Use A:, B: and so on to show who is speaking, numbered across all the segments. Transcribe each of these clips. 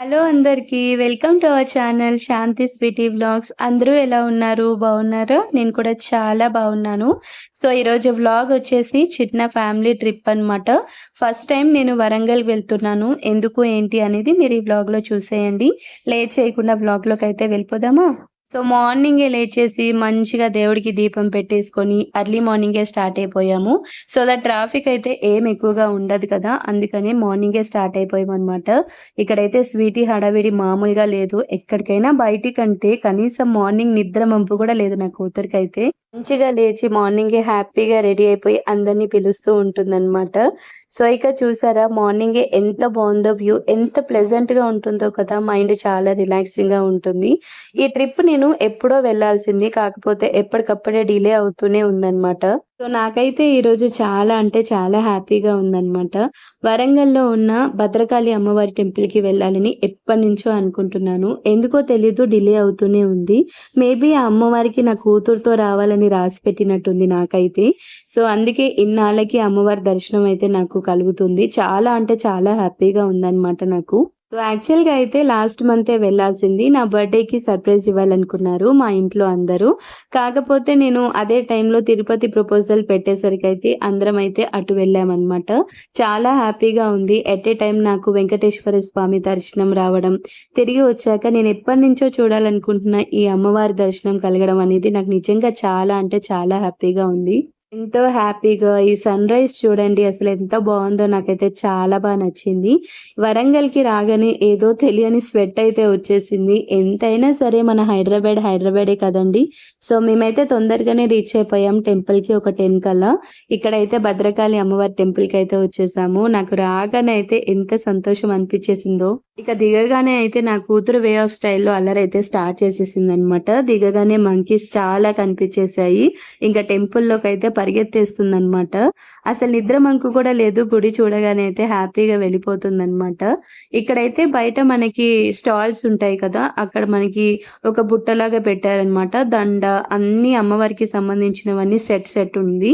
A: Hello అందరికీ welcome to our channel Shanti sweety vlogs. అందరూ ఎలా ఉన్నారు? బాగున్నారు? నేను కూడా చాలా బాగున్నాను. సో ఈరోజు వ్లాగ్ వచ్చేసి చిన్న ఫ్యామిలీ ట్రిప్ అన్నమాట. ఫస్ట్ టైం నేను వరంగల్ వెళ్తున్నాను. ఎందుకు ఏంటి అనేది మీరు ఈ వ్లాగ్లో చూసేయండి. లేట్ చేయకుండా వ్లాగ్లోకి అయితే వెళ్ళిపోదామా? సో మార్నింగే లేచేసి మంచిగా దేవుడికి దీపం పెట్టేసుకొని అర్లీ మార్నింగే స్టార్ట్ అయిపోయాము. సో దట్ ట్రాఫిక్ అయితే ఏం ఎక్కువగా ఉండదు కదా అందుకని మార్నింగే స్టార్ట్ అయిపోయాం అనమాట ఇక్కడైతే స్వీటీ హడావిడి మామూలుగా లేదు. ఎక్కడికైనా బయటికంటే కనీసం మార్నింగ్ నిద్ర మంపు కూడా లేదు నా కూతురికి అయితే మంచిగా లేచి మార్నింగే హ్యాపీగా రెడీ అయిపోయి అందరినీ పిలుస్తూ ఉంటుందన్నమాట. సో ఇక చూసారా మార్నింగే ఎంత బాగుందో వ్యూ ఎంత ప్లెజెంట్గా ఉంటుందో కదా మైండ్ చాలా రిలాక్సింగ్గా ఉంటుంది. ఈ ట్రిప్ నేను ఎప్పుడో వెళ్ళాల్సింది కాకపోతే ఎప్పటికప్పుడే డిలే అవుతూనే ఉందన్నమాట. సో నాకైతే ఈరోజు చాలా అంటే చాలా హ్యాపీగా ఉందన్నమాట. వరంగల్లో ఉన్న భద్రకాళి అమ్మవారి టెంపుల్కి వెళ్ళాలని ఎప్పటి నుంచో అనుకుంటున్నాను. ఎందుకో తెలీదు డిలే అవుతూనే ఉంది. మేబీ ఆ అమ్మవారికి నా కూతురుతో రావాలని రాసి పెట్టినట్టుంది నాకైతే. సో అందుకే ఇన్నాళ్ళకి అమ్మవారి దర్శనం అయితే నాకు కలుగుతుంది. చాలా అంటే చాలా హ్యాపీగా ఉందన్నమాట నాకు. సో యాక్చువల్గా అయితే లాస్ట్ మంతే వెళ్ళాల్సింది. నా బర్త్డేకి సర్ప్రైజ్ ఇవ్వాలనుకున్నారు మా ఇంట్లో అందరూ. కాకపోతే నేను అదే టైంలో తిరుపతి ప్రపోజల్ పెట్టేసరికి అయితే అందరం అయితే అటు వెళ్ళామన్నమాట. చాలా హ్యాపీగా ఉంది. ఎట్ ఏ టైం నాకు వెంకటేశ్వర స్వామి దర్శనం రావడం తిరిగి వచ్చాక నేను ఎప్పటి నుంచో చూడాలనుకుంటున్న ఈ అమ్మవారి దర్శనం కలగడం అనేది నాకు నిజంగా చాలా అంటే చాలా హ్యాపీగా ఉంది. ఎంతో హ్యాపీగా ఈ సన్ రైజ్ చూడండి అసలు ఎంత బాగుందో నాకైతే చాలా బాగా నచ్చింది. వరంగల్కి రాగానే ఏదో తెలియని స్వెట్ అయితే వచ్చేసింది. ఎంతైనా సరే మన హైదరాబాద్ హైదరాబాదే కదండి. సో మేమైతే తొందరగానే రీచ్ అయిపోయాం టెంపుల్కి ఒక టెన్ కల్లా. ఇక్కడైతే భద్రకాళి అమ్మవారి టెంపుల్కి అయితే వచ్చేసాము. నాకు రాగానే అయితే ఎంత సంతోషం అనిపించేసిందో. ఇక దిగగానే అయితే నా కూతురు వే ఆఫ్ స్టైల్లో అల్లరి అయితే స్టార్ట్ చేసేసింది అనమాట దిగగానే మంకీస్ చాలా కనిపించేశాయి. ఇంకా టెంపుల్లోకి అయితే పరిగెత్తేస్తుంది అనమాట అసలు నిద్ర మంకు కూడా లేదు. గుడి చూడగానే అయితే హ్యాపీగా వెళ్ళిపోతుంది అనమాట ఇక్కడైతే బయట మనకి స్టాల్స్ ఉంటాయి కదా అక్కడ మనకి ఒక బుట్టలాగా పెట్టారనమాట దండ అన్ని అమ్మవారికి సంబంధించినవన్నీ సెట్ సెట్ ఉంది.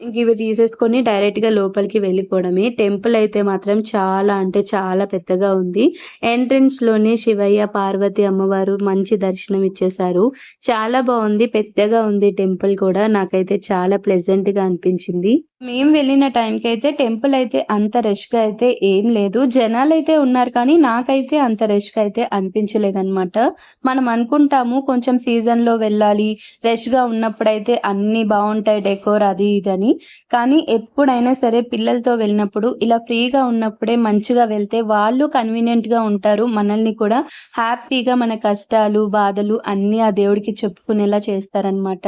A: ఇంక ఇవి తీసేసుకొని డైరెక్ట్గా లోపలికి వెళ్ళిపోవడమే. టెంపుల్ అయితే మాత్రం చాలా అంటే చాలా పెద్దగా ఉంది. ఎంట్రన్స్లోనే శివయ్య పార్వతి అమ్మవారు మంచి దర్శనం ఇచ్చేసారు చాలా బాగుంది పెద్దగా ఉంది టెంపుల్ కూడా. నాకైతే చాలా ప్లెజెంట్గా అనిపించింది. మేము వెళ్ళిన టైంకి అయితే టెంపుల్ అయితే అంత రష్గా అయితే ఏం లేదు. జనాలు అయితే ఉన్నారు కానీ నాకైతే అంత రష్గా అయితే అనిపించలేదన్నమాట. మనం అనుకుంటాము కొంచెం సీజన్లో వెళ్ళాలి రష్గా ఉన్నప్పుడైతే అన్ని బాగుంటాయి డెకోర్ అది ఇది అని. కానీ ఎప్పుడైనా సరే పిల్లలతో వెళ్ళినప్పుడు ఇలా ఫ్రీగా ఉన్నప్పుడే మంచిగా వెళ్తే వాళ్ళు కన్వీనియంట్గా ఉంటారు. మనల్ని కూడా హ్యాపీగా మన కష్టాలు బాధలు అన్ని ఆ దేవుడికి చెప్పుకునేలా చేస్తారనమాట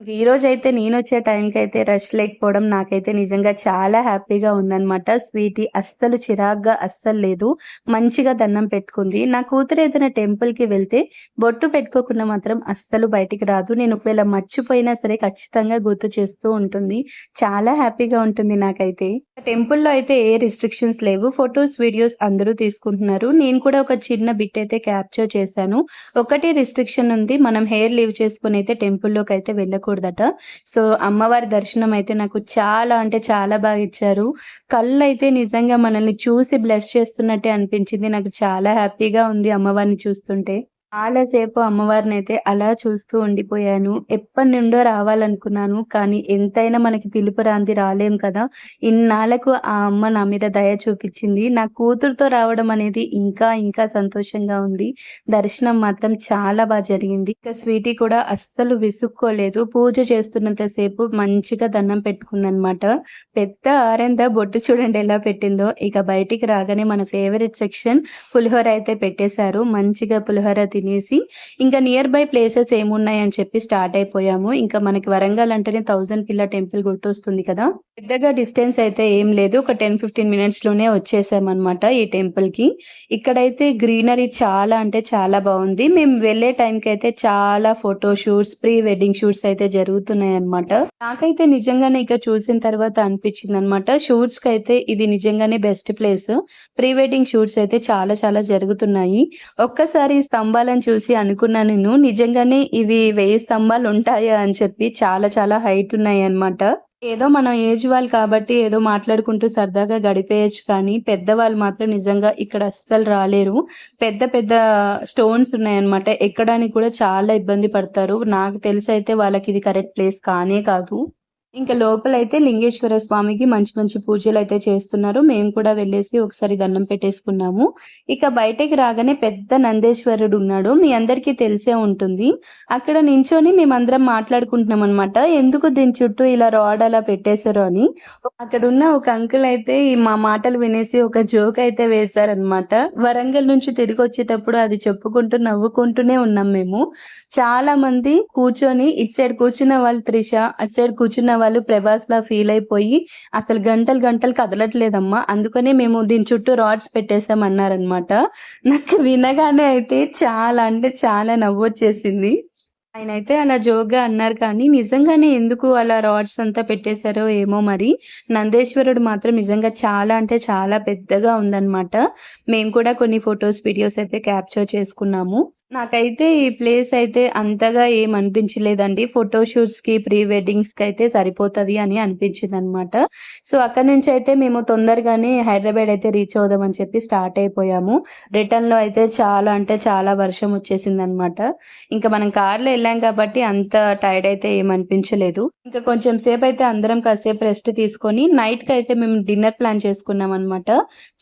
A: ఈ రోజు అయితే నేను వచ్చే టైంకి అయితే రష్ లేకపోవడం నాకైతే నిజంగా చాలా హ్యాపీగా ఉందన్నమాట. స్వీటీ అస్సలు చిరాగ్గా అస్సలు లేదు. మంచిగా దండం పెట్టుకుంది. నా కూతురు ఏదైనా టెంపుల్కి వెళ్తే బొట్టు పెట్టుకోకుండా మాత్రం అస్సలు బయటికి రాదు. నేను ఒకవేళ మర్చిపోయినా సరే ఖచ్చితంగా గుర్తు చేస్తూ ఉంటుంది. చాలా హ్యాపీగా ఉంటుంది నాకైతే. టెంపుల్లో అయితే ఏ రిస్ట్రిక్షన్స్ లేవు. ఫొటోస్ వీడియోస్ అందరూ తీసుకుంటున్నారు. నేను కూడా ఒక చిన్న బిట్ అయితే క్యాప్చర్ చేశాను. ఒకటి రిస్ట్రిక్షన్ ఉంది. మనం హెయిర్ లీవ్ చేసుకుని అయితే టెంపుల్లోకి అయితే ఉండకూడదట సో అమ్మవారి దర్శనం అయితే నాకు చాలా అంటే చాలా బాగా ఇచ్చారు. కళ్ళు అయితే నిజంగా మనల్ని చూసి బ్లెస్ చేస్తున్నట్టే అనిపించింది. నాకు చాలా హ్యాపీగా ఉంది అమ్మవారిని చూస్తుంటే. చాలాసేపు అమ్మవారిని అయితే అలా చూస్తూ ఉండిపోయాను. ఎప్పటి నుండో రావాలనుకున్నాను కానీ ఎంతైనా మనకి పిలుపు రాంది రాలేం కదా. ఇన్నాళ్ళకు ఆ అమ్మ నా మీద దయ చూపించింది. నా కూతురుతో రావడం అనేది ఇంకా ఇంకా సంతోషంగా ఉంది. దర్శనం మాత్రం చాలా బాగా జరిగింది. ఇక స్వీటీ కూడా అస్సలు విసుక్కోలేదు. పూజ చేస్తున్నంతసేపు మంచిగా దండం పెట్టుకుందనమాట. పెద్ద ఆరెంద బొట్టు చూడండి ఎలా పెట్టిందో. ఇక బయటికి రాగానే మన ఫేవరెట్ సెక్షన్ పులిహోర అయితే పెట్టేశారు. మంచిగా పులిహోర తిని తినేసి ఇంకా నియర్ బై ప్లేసెస్ ఏమున్నాయి అని చెప్పి స్టార్ట్ అయిపోయాము. ఇంకా మనకి వరంగల్ అంటేనే థౌజండ్ పిల్ల టెంపుల్ గుర్తొస్తుంది కదా. పెద్దగా డిస్టెన్స్ అయితే ఏం లేదు. ఒక టెన్ ఫిఫ్టీన్ మినిట్స్లోనే వచ్చేసాం అనమాట ఈ టెంపుల్కి. ఇక్కడైతే గ్రీనరీ చాలా అంటే చాలా బాగుంది. మేము వెళ్ళే టైంకి అయితే చాలా photo shoots pre wedding shoots అయితే జరుగుతున్నాయి అనమాట నాకైతే నిజంగానే ఇక చూసిన తర్వాత అనిపించింది అనమాట షూట్స్కి అయితే ఇది నిజంగానే best place pre wedding shoots అయితే చాలా చాలా జరుగుతున్నాయి. ఒక్కసారి స్తంభాల స్తంభాలను చూసి అనుకున్నాను నేను. నిజంగానే ఇవి వెయ్యి స్తంభాలు ఉంటాయా అని చెప్పి చాలా చాలా హైట్ ఉన్నాయి అన్నమాట. ఏదో మనం ఏజ్ వాళ్ళు కాబట్టి ఏదో మాట్లాడుకుంటూ సరదాగా గడిపేయొచ్చు కానీ పెద్దవాళ్ళు మాత్రం నిజంగా ఇక్కడ అస్సలు రాలేరు. పెద్ద పెద్ద స్టోన్స్ ఉన్నాయన్నమాట ఎక్కడానికి కూడా చాలా ఇబ్బంది పడతారు. నాకు తెలిసి అయితే వాళ్ళకి ఇది కరెక్ట్ ప్లేస్ కానే కాదు. ఇంకా లోపలైతే లింగేశ్వర స్వామికి మంచి మంచి పూజలు అయితే చేస్తున్నారు. మేము కూడా వెళ్ళేసి ఒకసారి దండం పెట్టేసుకున్నాము. ఇక బయటకి రాగానే పెద్ద నందేశ్వరుడు ఉన్నాడు. మీ అందరికీ తెలిసే ఉంటుంది. అక్కడ నించొని మేమందరం మాట్లాడుకుంటున్నాం అనమాట ఎందుకు దీని చుట్టూ ఇలా రాడ్ అలా పెట్టేశారు అని. అక్కడ ఉన్న ఒక అంకుల్ అయితే మా మాటలు వినేసి ఒక జోక్ అయితే వేశారనమాట వరంగల్ నుంచి తిరిగి వచ్చేటప్పుడు అది చెప్పుకుంటూ నవ్వుకుంటూనే ఉన్నాం మేము. చాలా మంది కూర్చొని ఇటు సైడ్ కూర్చున్న వాళ్ళు త్రిష అటు సైడ్ కూర్చున్న వాళ్ళు ప్రభాస్ లా ఫీల్ అయిపోయి అసలు గంటలు గంటలు కదలట్లేదమ్మా. అందుకనే మేము దీని చుట్టూ రాడ్స్ పెట్టేసాం అన్నారనమాట నాకు వినగానే అయితే చాలా అంటే చాలా నవ్వొచ్చేసింది ఆయన అయితే అలా జోక్గా అన్నారు కానీ నిజంగానే ఎందుకు అలా రాడ్స్ అంతా పెట్టేశారో ఏమో మరి. నందేశ్వరుడు మాత్రం నిజంగా చాలా అంటే చాలా పెద్దగా ఉందన్నమాట. మేము కూడా కొన్ని ఫొటోస్ వీడియోస్ అయితే క్యాప్చర్ చేసుకున్నాము. నాకైతే ఈ ప్లేస్ అయితే అంతగా ఏం అనిపించలేదండి. ఫోటోషూట్స్కి ప్రీ వెడ్డింగ్స్కి అయితే సరిపోతుంది అని అనిపించింది అనమాట సో అక్కడ నుంచి అయితే మేము తొందరగానే హైదరాబాద్ అయితే రీచ్ అవుదామని చెప్పి స్టార్ట్ అయిపోయాము. రిటర్న్లో అయితే చాలా అంటే చాలా వర్షం వచ్చేసింది అనమాట ఇంకా మనం కార్లో వెళ్ళాం కాబట్టి అంత టైర్డ్ అయితే ఏం అనిపించలేదు. ఇంకా కొంచెం సేపు అయితే అందరం కాసేపు రెస్ట్ తీసుకొని నైట్కి అయితే మేము డిన్నర్ ప్లాన్ చేసుకున్నాం అనమాట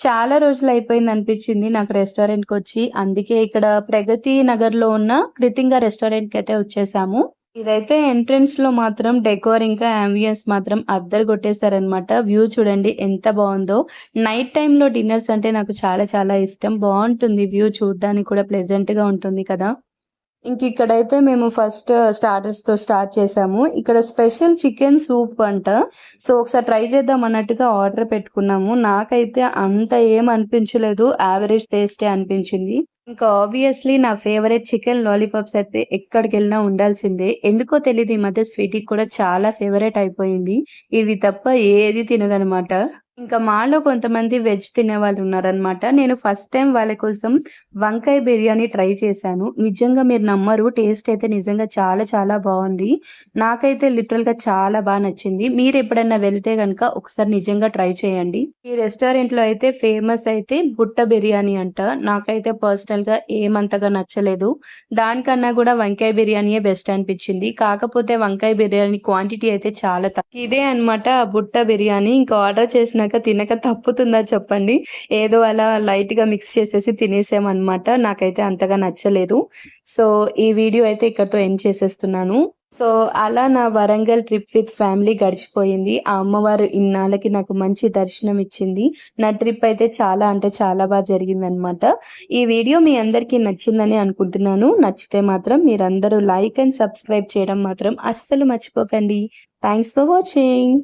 A: చాలా రోజులు అయిపోయింది అనిపించింది నాకు రెస్టారెంట్కి వచ్చి. అందుకే ఇక్కడ ప్రగతి నగర్లో ఉన్న కృతింగ రెస్టారెంట్కి అయితే వచ్చేసాము. ఇదైతే ఎంట్రన్స్లో మాత్రం డెకోర్ ఇంకా అంబియన్స్ మాత్రం అద్దరు కొట్టేశారనమాట వ్యూ చూడండి ఎంత బాగుందో. నైట్ టైంలో లో డిన్నర్స్ అంటే నాకు చాలా చాలా ఇష్టం. బాగుంటుంది వ్యూ చూడడానికి కూడా ప్లెజెంట్గా ఉంటుంది కదా. ఇంక ఇక్కడైతే మేము ఫస్ట్ స్టార్టర్స్తో స్టార్ట్ చేసాము. ఇక్కడ స్పెషల్ చికెన్ సూప్ అంట. సో ఒకసారి ట్రై చేద్దాం అన్నట్టుగా ఆర్డర్ పెట్టుకున్నాము. నాకైతే అంత ఏం అనిపించలేదు. యావరేజ్ టేస్టే అనిపించింది. ఇంకా ఆబ్వియస్లీ నా ఫేవరెట్ చికెన్ లాలీపాప్స్ అయితే ఎక్కడికి వెళ్ళినా ఉండాల్సిందే. ఎందుకో తెలియదు ఈ మధ్య స్వీటీ కూడా చాలా ఫేవరెట్ అయిపోయింది. ఇవి తప్ప ఏది తినదనమాట. ఇంకా మాలో కొంతమంది వెజ్ తినే వాళ్ళు ఉన్నారనమాట నేను ఫస్ట్ టైం వాళ్ళ కోసం వంకాయ బిర్యానీ ట్రై చేశాను. నిజంగా మీరు నమ్మరు టేస్ట్ అయితే నిజంగా చాలా చాలా బాగుంది. నాకైతే లిటరల్గా చాలా బాగా నచ్చింది. మీరు ఎప్పుడైనా వెళ్తే కనుక ఒకసారి నిజంగా ట్రై చేయండి. ఈ రెస్టారెంట్లో అయితే ఫేమస్ అయితే బుట్ట బిర్యానీ అంట. నాకైతే పర్సనల్గా ఏమంతగా నచ్చలేదు. దానికన్నా కూడా వంకాయ బిర్యానీయే బెస్ట్ అనిపించింది. కాకపోతే వంకాయ బిర్యానీ క్వాంటిటీ అయితే చాలా తక్కువ. ఇదే అనమాట బుట్ట బిర్యానీ. ఇంకా ఆర్డర్ చేసిన తిన్నాక తినక తప్పుతుందా చెప్పండి. ఏదో అలా లైట్గా మిక్స్ చేసేసి తినేసామన్నమాట. నాకైతే అంతగా నచ్చలేదు. సో ఈ వీడియో అయితే ఇక్కడతో ఎండ్ చేసేస్తున్నాను. సో అలా నా వరంగల్ ట్రిప్ విత్ ఫ్యామిలీ గడిచిపోయింది. ఆ అమ్మవారు ఇన్నాళ్ళకి నాకు మంచి దర్శనం ఇచ్చింది. నా ట్రిప్ అయితే చాలా అంటే చాలా బాగా జరిగింది అనమాట ఈ వీడియో మీ అందరికీ నచ్చిందని అనుకుంటున్నాను. నచ్చితే మాత్రం మీరందరూ లైక్ అండ్ సబ్స్క్రైబ్ చేయడం మాత్రం అస్సలు మర్చిపోకండి. Thanks for watching